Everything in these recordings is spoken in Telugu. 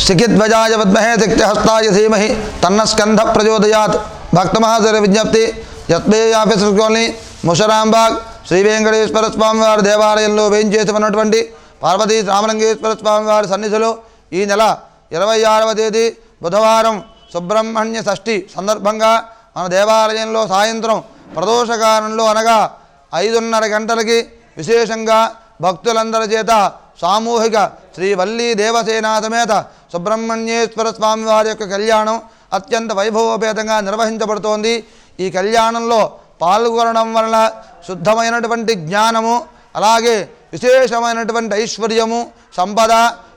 శిఖిధ్వజాయ విద్మహే శక్తిహస్తాయ ధీమహి తన్న ప్రచోదయాత్ భక్తమహాశర విజ్ఞప్తి SBI officer colony Musarambagh Shri Venkateswara స్వామివారి దేవాలయంలో వేయించేసి ఉన్నటువంటి పార్వతీ రామలింగేశ్వర స్వామివారి సన్నిధిలో ఈ నెల ఇరవై ఆరవ తేదీ బుధవారం సుబ్రహ్మణ్య షష్ఠి సందర్భంగా మన దేవాలయంలో సాయంత్రం ప్రదోషకాలంలో అనగా ఐదున్నర గంటలకి విశేషంగా భక్తులందరి చేత సామూహిక శ్రీ వల్లీ దేవసేనా సమేత సుబ్రహ్మణ్యేశ్వర స్వామి వారి యొక్క కళ్యాణం అత్యంత వైభవోపేతంగా నిర్వహించబడుతోంది. ఈ కళ్యాణంలో పాల్గొనడం వలన శుద్ధమైనటువంటి జ్ఞానము అలాగే విశేషమైనటువంటి ఐశ్వర్యము సంపద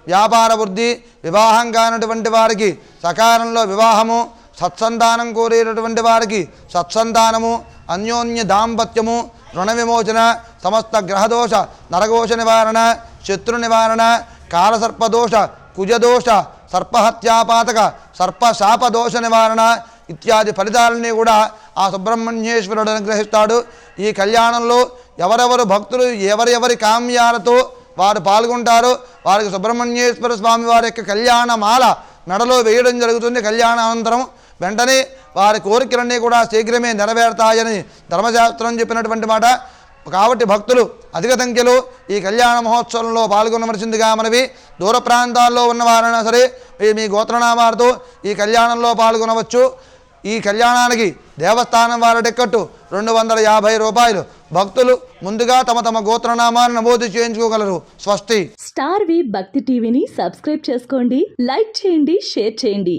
వ్యాపార వృద్ధి వివాహం కానటువంటి వారికి సకాలంలో వివాహము సత్సంతానం కోరేటటువంటి వారికి సత్సంతానము అన్యోన్య దాంపత్యము రుణ విమోచన సమస్త గ్రహదోష నరఘోష నివారణ శత్రు నివారణ కాలసర్పదోష కుజదోష సర్పహత్యాపాతక సర్పశాపదోష నివారణ ఇత్యాది ఫలితాలని కూడా ఆ సుబ్రహ్మణ్యేశ్వరుడు అనుగ్రహిస్తాడు. ఈ కళ్యాణంలో ఎవరెవరు భక్తులు ఎవరెవరి కామ్యాలతో వారు పాల్గొంటారో వారికి సుబ్రహ్మణ్యేశ్వర స్వామి వారి యొక్క కళ్యాణమాల మెడలో వేయడం జరుగుతుంది. కళ్యాణానంతరం వెంటనే వారి కోరికలన్నీ కూడా శీఘ్రమే నెరవేరుతాయని ధర్మశాస్త్రం చెప్పినటువంటి మాట. కాబట్టి భక్తులు అధిక సంఖ్యలో ఈ కళ్యాణ మహోత్సవంలో పాల్గొనవలసిందిగా మనవి. దూర ప్రాంతాల్లో ఉన్నవారైనా సరే మీ గోత్రనామాలతో ఈ కళ్యాణంలో పాల్గొనవచ్చు. ఈ కళ్యాణానికి దేవస్థానం వారి టిక్కట్టు రెండు వందల యాభై రూపాయలు. భక్తులు ముందుగా తమ తమ గోత్రనామాన్ని నమోదు చేయించుకోగలరు. స్వస్తి. స్టార్ వి భక్తి టీవీని సబ్స్క్రైబ్ చేసుకోండి లైక్ చేయండి షేర్ చేయండి.